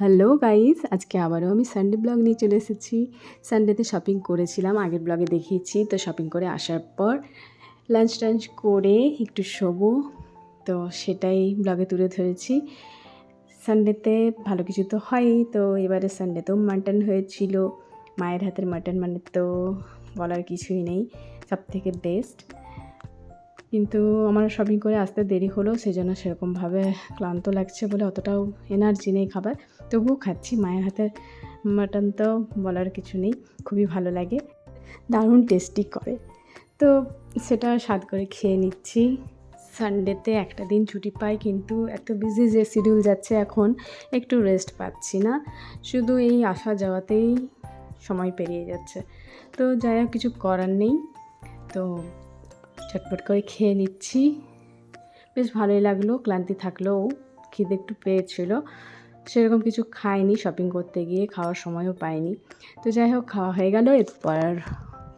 Hello guys, আজকে আবারও আমি সানডে ব্লগ নিয়ে চলে এসেছি। সানডেতে শপিং করেছিলাম, আগের ব্লগে দেখিয়েছি, তো শপিং করে আসার পর লাঞ্চ টাঞ্চ করে একটু শোবো, তো সেটাই ব্লগে তুলে ধরেছি। সানডেতে ভালো কিছু তো হয়ই, তো এবারে সানডেতেও মাটন হয়েছিল, মায়ের হাতের মাটন মানে তো বলার কিছুই নেই, সব থেকে বেস্ট কিন্তু আমার শপিং করে আসতে দেরি হলো, সেজন্য সেরকমভাবে ক্লান্ত লাগছে বলে অতটাও এনার্জি নেই খাবার। তবুও খাচ্ছি। মায়ের হাতের মাটন তো বলার কিছু নেই, খুবই ভালো লাগে। দারুণ টেস্টি করে। তো সেটা স্বাদ করে খেয়ে নিচ্ছি। সানডেতে একটা দিন ছুটি পাই, কিন্তু এত বিজি যে শিডিউল যাচ্ছে এখন, একটু রেস্ট পাচ্ছি না। শুধু এই আসা যাওয়াতেই সময় পেরিয়ে যাচ্ছে। তো যাই হোক, কিছু করার নেই। তো চটপট করে খেয়ে নিচ্ছি। বেশ ভালোই লাগল, ক্লান্তি থাকলেও খিদে একটু পেয়েছিল। সেরকম কিছু খাইনি শপিং করতে গিয়ে খাওয়ার সময়ও পাইনি। তো যাই হোক, খাওয়া হয়ে গেল। এরপর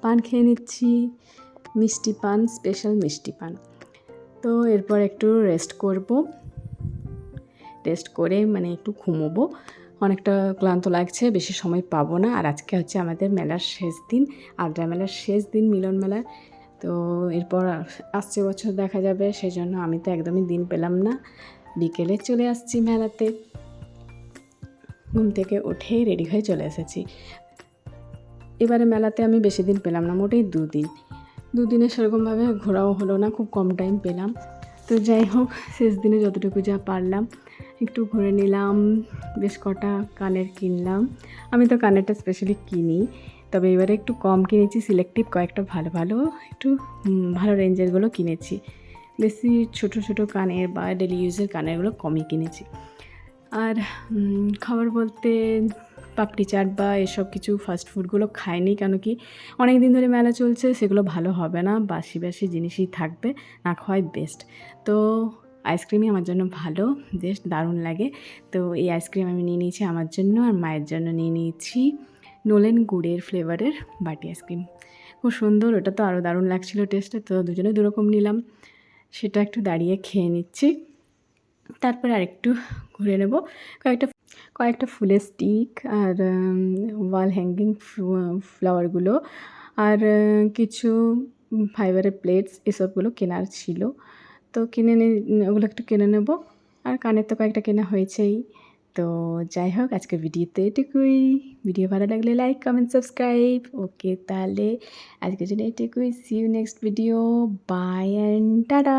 পান খেয়ে নিচ্ছি। মিষ্টি পান স্পেশাল মিষ্টি পান। তো এরপর একটু রেস্ট করব। রেস্ট করে মানে একটু ঘুমোবো। অনেকটা ক্লান্ত লাগছে, বেশি সময় পাবো না। আর আজকে হচ্ছে আমাদের মেলার শেষ দিন, আদ্রা মেলার শেষ দিন, মিলন মেলার তো এরপর আসছে বছর দেখা যাবে সেই জন্য আমি তো একদমই দিন পেলাম না। বিকেলে চলে আসছি মেলাতে। ঘুম থেকে উঠে রেডি হয়ে চলে এসেছি। এবারে মেলাতে আমি বেশি দিন পেলাম না, মোটেই দুদিন। দুদিনে সেরকমভাবে ঘোরাও হলো না, খুব কম টাইম পেলাম। তো যাই হোক, শেষ দিনে যতটুকু যা পারলাম, একটু ঘুরে নিলাম, বেশ কটা কানের কিনলাম। আমি তো কানেরটা স্পেশালি কিনি, তবে এবারে একটু কম কিনেছি সিলেক্টিভ কয়েকটা ভালো ভালো, একটু ভালো রেঞ্জেরগুলো কিনেছি। বেশি ছোট ছোট কানের বা ডেলি ইউজের কানেরগুলো কমই কিনেছি। আর খাবার বলতে পাপড়ি চাট বা এসব কিছু ফাস্ট ফুডগুলো খাইনি কেন কি? অনেক দিন ধরে মেলা চলছে, সেগুলো ভালো হবে না, বাসি বাসি জিনিসই থাকবে, না খাওয়াই বেস্ট তো আইসক্রিমই আমার জন্য ভালো, বেশ দারুণ লাগে। তো এই আইসক্রিম আমি নিয়ে নিয়েছি আমার জন্য আর মায়ের জন্য নিয়ে নিয়েছি নোলেন গুড়ের ফ্লেভারের বাটি আইসক্রিম খুব সুন্দর, ওটা তো আরও দারুণ লাগছিল টেস্টে তো দুজনে দুরকম নিলাম। সেটা একটু দাঁড়িয়ে খেয়ে নিচ্ছি। তারপরে আরেকটু ঘুরে নেব। কয়েকটা কয়েকটা ফুলের স্টিক আর ওয়াল হ্যাঙ্গিং ফ্লাওয়ারগুলো আর কিছু ফাইবারের প্লেটস এসবগুলো কেনার ছিল। তো কিনে ওগুলো একটু কিনে নেব। আর কানের তো কয়েকটা কেনা হয়েছেই। তো যাই হোক, আজকের ভিডিওতে এটুকুই। ভিডিও ভালো লাগলে লাইক কমেন্ট সাবস্ক্রাইব ওকে তাহলে আজকের জন্য এটুকুই। See you next video bye and tata